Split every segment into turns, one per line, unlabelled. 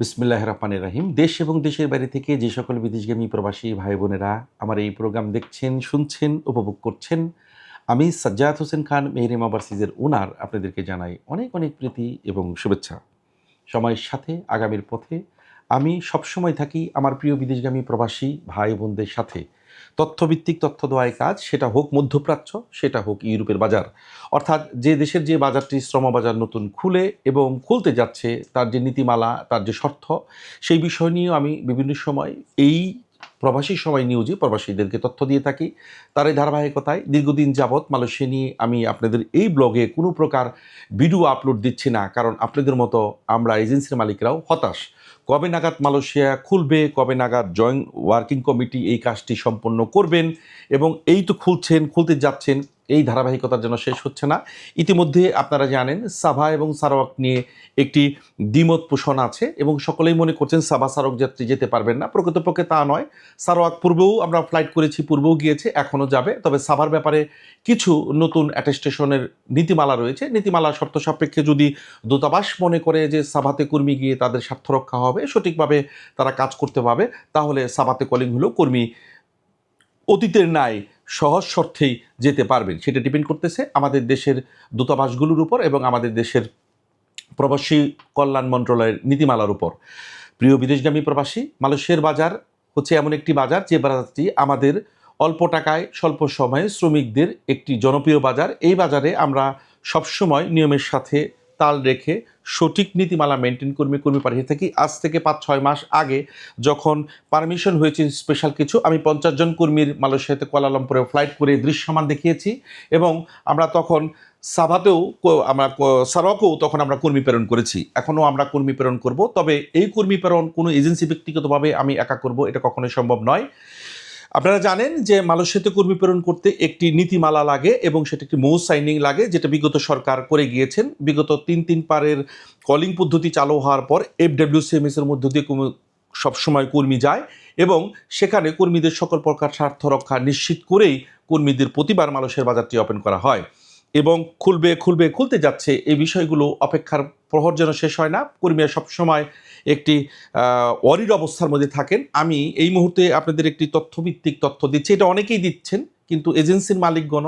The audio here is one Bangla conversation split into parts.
বিসমিল্লাহ রহমান রাহিম। দেশ এবং দেশের বাইরে থেকে যে সকল বিদেশগামী প্রবাসী ভাই বোনেরা আমার এই প্রোগ্রাম দেখছেন, শুনছেন, উপভোগ করছেন, আমি সাজ্জাদ হোসেন খান, মেহরিমা বার্সিজের ওনার আপনাদেরকে জানাই অনেক অনেক প্রীতি এবং শুভেচ্ছা। সময়ের সাথে, আগামীর পথে আমি সবসময় থাকি আমার প্রিয় বিদেশগামী প্রবাসী ভাই বোনদের সাথে। তথ্যভিত্তিক তথ্য দেওয়ায় কাজ, সেটা হোক মধ্যপ্রাচ্য, সেটা হোক ইউরোপের বাজার। অর্থাৎ যে দেশের যে বাজারটি শ্রম বাজার নতুন খুলে এবং খুলতে যাচ্ছে, তার যে নীতিমালা, তার যে শর্ত, সেই বিষয় নিয়েও আমি বিভিন্ন সময় এই প্রবাসী সবাই নিউজে প্রবাসীদেরকে তথ্য দিয়ে থাকি। তার এই ধারাবাহিকতায় দীর্ঘদিন যাবৎ মালয়েশিয়া নিয়ে আমি আপনাদের এই ব্লগে কোনো প্রকার ভিডিও আপলোড দিচ্ছি না, কারণ আপনাদের মতো আমরা এজেন্সির মালিকরাও হতাশ। কবে নাগাদ মালয়েশিয়া খুলবে, কবে নাগাদ জয়েন্ট ওয়ার্কিং কমিটি এই কাজটি সম্পন্ন করবেন এবং এই তো খুলছেন, খুলতে যাচ্ছেন এই ধারাবাহিকতার জন্য শেষ হচ্ছে না। ইতিমধ্যে আপনারা জানেন, সাভা এবং সারোয়াক নিয়ে একটি দ্বিমত পোষণ আছে এবং সকলেই মনে করছেন সাভা সারক যাত্রী যেতে পারবেন না। প্রকৃতপক্ষে তা নয়। সারোয়াক পূর্বেও আমরা ফ্লাইট করেছি, পূর্বেও গিয়েছে, এখনও যাবে। তবে সাভার ব্যাপারে কিছু নতুন অ্যাটেস্টেশনের নীতিমালা রয়েছে। নীতিমালা শর্ত সাপেক্ষে যদি দূতাবাস মনে করে যে সাভাতে কর্মী গিয়ে তাদের স্বার্থ রক্ষা হবে, সঠিকভাবে তারা কাজ করতে পারবে, তাহলে সাভাতে কলিং হলেও কর্মী অতীতের ন্যায় সহজ শর্তেই যেতে পারবেন। সেটা ডিপেন্ড করতেছে আমাদের দেশের দূতাবাসগুলোর উপর এবং আমাদের দেশের প্রবাসী কল্যাণ মন্ত্রণালয়ের নীতিমালার উপর। প্রিয় বিদেশগামী প্রবাসী, মালয়েশিয়ার বাজার হচ্ছে এমন একটি বাজার যে বাজারটি আমাদের অল্প টাকায়, স্বল্প সময়ে শ্রমিকদের একটি জনপ্রিয় বাজার। এই বাজারে আমরা সবসময় নিয়মের সাথে তাল রেখে সঠিক নীতিমালা মেনটেন কর্মী কর্মী পাঠিয়ে থাকি। আজ থেকে পাঁচ, ছয় মাস আগে যখন পারমিশন হয়েছে স্পেশাল কিছু, আমি পঞ্চাশ জন কর্মীর মালয়েশিয়াতে কুয়ালালামপুরে ফ্লাইট করে দৃশ্যমান দেখিয়েছি এবং আমরা তখন সাভাতেও আমরা সারকেও তখন আমরা কর্মী প্রেরণ করেছি। এখনও আমরা কর্মী প্রেরণ করব, তবে এই কর্মী প্রেরণ কোনো এজেন্সি ব্যক্তিগতভাবে আমি একা করব, এটা কখনোই সম্ভব নয়। আপনারা জানেন যে মালয়েশিয়াতে কর্মী প্রেরণ করতে একটি নীতিমালা লাগে এবং সেটা একটি মৌ সাইনিং লাগে, যেটা বিগত সরকার করে গিয়েছেন। বিগত তিন তিন পারের কলিং পদ্ধতি চালু হওয়ার পর এফ ডাব্লিউসিএমএস এর মধ্য দিয়ে সবসময় কর্মী যায় এবং সেখানে কর্মীদের সকল প্রকার স্বার্থ রক্ষা নিশ্চিত করেই কর্মীদের প্রতিবার মালয়েশিয়ার বাজারটি ওপেন করা হয়। এবং খুলবে খুলবে খুলতে যাচ্ছে এই বিষয়গুলো অপেক্ষার প্রহর যেন শেষ হয় না। কর্মীরা সবসময় একটি অরির অবস্থার মধ্যে থাকেন। আমি এই মুহূর্তে আপনাদের একটি তথ্যভিত্তিক তথ্য দিচ্ছি। এটা অনেকেই দিচ্ছেন, কিন্তু এজেন্সির মালিকগণ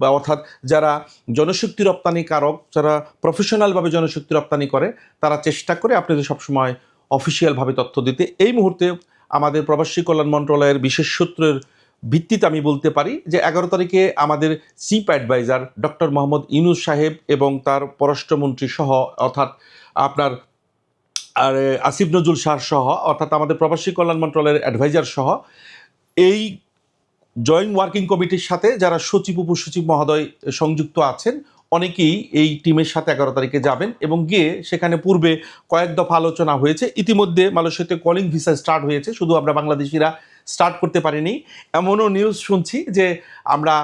বা অর্থাৎ যারা জনশক্তি রপ্তানিকারক যারা প্রফেশনালভাবে জনশক্তি রপ্তানি করে, তারা চেষ্টা করে আপনাদের সবসময় অফিসিয়ালভাবে তথ্য দিতে। এই মুহূর্তে আমাদের প্রবাসী কল্যাণ মন্ত্রণালয়ের বিশেষ সূত্রের ভিত্তিতে আমি বলতে পারি যে এগারো তারিখে আমাদের chief adviser doctor Mohammad Yunus সাহেব এবং তার পররাষ্ট্রমন্ত্রী সহ, অর্থাৎ আপনার, আর আসিফ নজরুল শাহ সহ, অর্থাৎ আমাদের প্রবাসী কল্যাণ মন্ত্রণালয়ের অ্যাডভাইজার সহ, এই জয়েন্ট ওয়ার্কিং কমিটির সাথে যারা সচিব, উপসচিব, মহোদয় সংযুক্ত আছেন অনেকেই এই টিমের সাথে এগারো তারিখে যাবেন এবং গিয়ে সেখানে পূর্বে কয়েক দফা আলোচনা হয়েছে। ইতিমধ্যে মালয়েশিয়াতে কলিং ভিসা স্টার্ট হয়েছে। শুধু আমরা বাংলাদেশিরা স্টার্ট করতে পারিনি। এমনও নিউজ শুনছি যে আমরা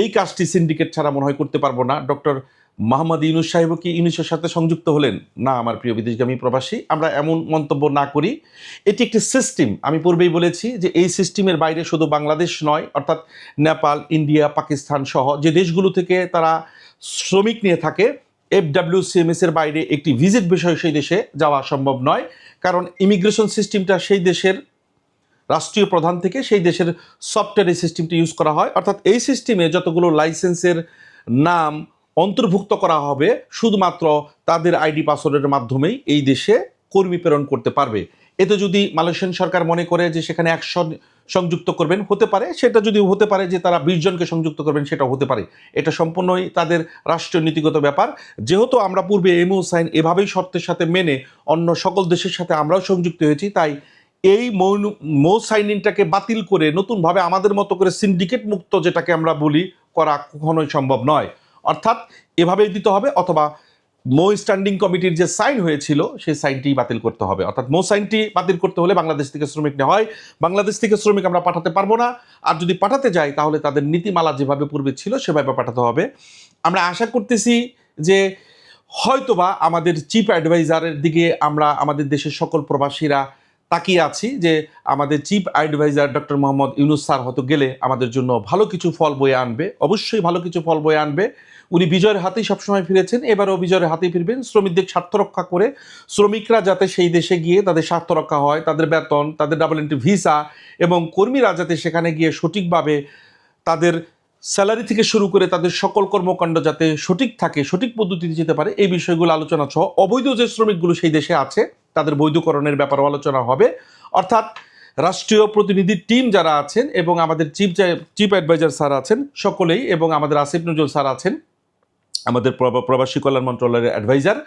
এই কাজটি সিন্ডিকেট ছাড়া মনে হয় করতে পারব না। ডক্টর মোহাম্মদ ইউনুস সাহেব কি ইউনুসের সাথে সংযুক্ত হলেন? না, আমার প্রিয় বিদেশগামী প্রবাসী, আমরা এমন মন্তব্য না করি। এটি একটি সিস্টেম আমি পূর্বেই বলেছি যে এই সিস্টেমের বাইরে শুধু বাংলাদেশ নয়, অর্থাৎ নেপাল, ইন্ডিয়া, পাকিস্তান সহ যে দেশগুলো থেকে তারা শ্রমিক নিয়ে থাকে। এফ ডাব্লিউ এর বাইরে একটি ভিজিট বিষয় সেই দেশে যাওয়া সম্ভব নয়। কারণ ইমিগ্রেশন সিস্টেমটা সেই দেশের রাষ্ট্রীয় প্রধান থেকে সেই দেশের সফটওয়্যার এই সিস্টেমটি ইউজ করা হয়। অর্থাৎ এই সিস্টেমে যতগুলো লাইসেন্সের নাম অন্তর্ভুক্ত করা হবে, শুধুমাত্র তাদের আইডি পাসওয়ার্ডের মাধ্যমেই এই দেশে কর্মী প্রেরণ করতে পারবে। এতে যদি মালয়েশিয়ান সরকার মনে করে যে সেখানে একশো সংযুক্ত করবেন, হতে পারে, সেটা যদি হতে পারে যে তারা বিশ জনকে সংযুক্ত করবেন সেটা হতে পারে। এটা সম্পূর্ণই তাদের রাষ্ট্রীয় নীতিগত ব্যাপার। যেহেতু আমরা পূর্বে এমও সাইন এভাবেই শর্তের সাথে মেনে অন্য সকল দেশের সাথে আমরাও সংযুক্ত হয়েছি, তাই এই মৌন, মৌ সাইনিংটাকে বাতিল করে নতুনভাবে আমাদের মতো করে সিন্ডিকেট মুক্ত যেটাকে আমরা বলি, করা কখনোই সম্ভব নয়। অর্থাৎ এভাবেই দিতে হবে অথবা মো স্ট্যান্ডিং কমিটির যে সাইন হয়েছিল, সেই সাইনটি বাতিল করতে হবে। অর্থাৎ মো সাইনটি বাতিল করতে হলে বাংলাদেশ থেকে শ্রমিক নেওয়া হয়। বাংলাদেশ থেকে শ্রমিক আমরা পাঠাতে পারব না। আর যদি পাঠাতে যাই, তাহলে তাদের নীতিমালা যেভাবে পূর্বে ছিল, সেভাবে পাঠাতে হবে। আমরা আশা করতেছি যে হয়তোবা আমাদের চিফ অ্যাডভাইজারের দিকে আমরা আমাদের দেশের সকল প্রবাসীরা তাকিয়ে আছি যে আমাদের chief adviser doctor Mohammad Yunus sir হয়তো গেলে আমাদের জন্য ভালো কিছু ফল বয়ে আনবে। অবশ্যই ভালো কিছু ফল বয়ে আনবে। উনি বিজয়ের হাতেই সবসময় ফিরেছেন। এবারও বিজয়ের হাতেই ফিরবেন। শ্রমিকদের স্বার্থ রক্ষা করে শ্রমিকরা যাতে সেই দেশে গিয়ে তাদের স্বার্থ রক্ষা হয়, তাদের বেতন, তাদের ডাবল এন্ট্রি ভিসা এবং কর্মীরা যাতে সেখানে গিয়ে সঠিকভাবে তাদের স্যালারি থেকে শুরু করে তাদের সকল কর্মকাণ্ড যাতে সঠিক থাকে, সঠিক পদ্ধতিতে যেতে পারে, এই বিষয়গুলো আলোচনা সহ অবৈধ যে শ্রমিকগুলো সেই দেশে আছে, তাদের বৈধকরণের ব্যাপারেও আলোচনা হবে। অর্থাৎ রাষ্ট্রীয় প্রতিনিধি টিম যারা আছেন এবং আমাদের চিফ চিফ অ্যাডভাইজার স্যার আছেন, সকলেই এবং আমাদের আসিফ নজরুল স্যার আছেন আমাদের প্রবাসী কল্যাণ মন্ত্রণালয়ের অ্যাডভাইজার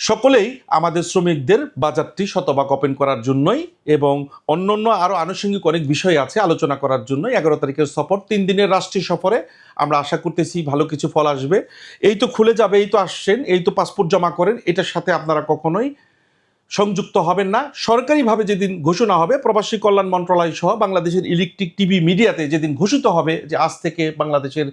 সকলেই আমাদের শ্রমিকদের বাজারটি শতভাগ ওপেন করার জন্যই এবং অন্যান্য আরও আনুষঙ্গিক অনেক বিষয় আছে আলোচনা করার জন্যই এগারো তারিখের সফর, তিন দিনের রাষ্ট্রীয় সফরে আমরা আশা করতেছি ভালো কিছু ফল আসবে। এই তো খুলে যাবে, এই তো আসছেন, এই তো পাসপোর্ট জমা করেন, এটার সাথে আপনারা কখনোই সংযুক্ত হবেন না। সরকারিভাবে যেদিন ঘোষণা হবে, প্রবাসী কল্যাণ মন্ত্রণালয় সহ বাংলাদেশের ইলেকট্রিক টিভি মিডিয়াতে যেদিন ঘোষিত হবে যে আজ থেকে বাংলাদেশের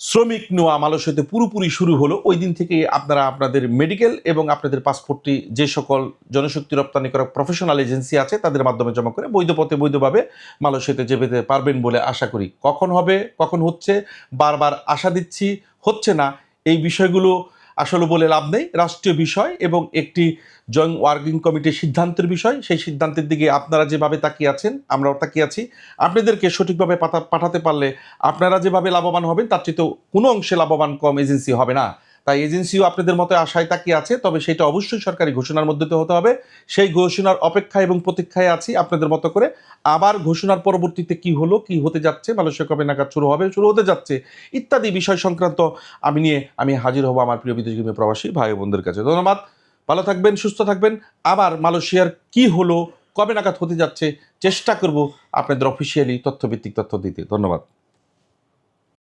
শ্রমিক নেওয়া মালয়েশিয়াতে পুরোপুরি শুরু হলো। ওই দিন থেকে আপনারা আপনাদের মেডিকেল এবং আপনাদের পাসপোর্টটি যে সকল জনশক্তি রপ্তানি করা প্রফেশনাল এজেন্সি আছে, তাদের মাধ্যমে জমা করে বৈধ পথে বৈধভাবে মালয়েশিয়াতে যেতে পারবেন বলে আশা করি। কখন হবে? কখন হচ্ছে? বারবার আশা দিচ্ছি। হচ্ছে না। এই বিষয়গুলো আসলে বলে লাভ নেই। রাষ্ট্রীয় বিষয় এবং একটি জয়েন্ট ওয়ার্কিং কমিটির সিদ্ধান্তের বিষয়, সেই সিদ্ধান্তের দিকে আপনারা যেভাবে তাকিয়ে আছেন, আমরাও তাকিয়ে আছি। আপনাদেরকে সঠিকভাবে পাঠা- পাঠাতে পারলে আপনারা যেভাবে লাভবান হবেন, তার চেয়ে তো কোনো অংশে লাভবান কম এজেন্সি হবে না। তাই এজেন্সিও আপনাদের মতো আশায় তাকিয়ে আছে, তবে সেটা অবশ্যই সরকারি ঘোষণার মধ্যে হতে হবে। সেই ঘোষণার অপেক্ষা এবং প্রতীক্ষায় আছি আপনাদের মতো করে। আবার ঘোষণার পরবর্তীতে কি হলো, কি হতে যাচ্ছে, মালয়েশিয়া কবে নাগাদ শুরু হবে, শুরু হতে যাচ্ছে, ইত্যাদি বিষয় সংক্রান্ত আমি নিয়ে আমি হাজির হব আমার প্রিয় বিদেশগামী প্রবাসী ভাই বোনদের কাছে। ধন্যবাদ। ভালো থাকবেন, সুস্থ থাকবেন। আবার মালয়েশিয়ার কি হলো, কবে নাগাদ হতে যাচ্ছে, চেষ্টা করব আপনাদের অফিসিয়ালি তথ্যভিত্তিক তথ্য দিতে। ধন্যবাদ।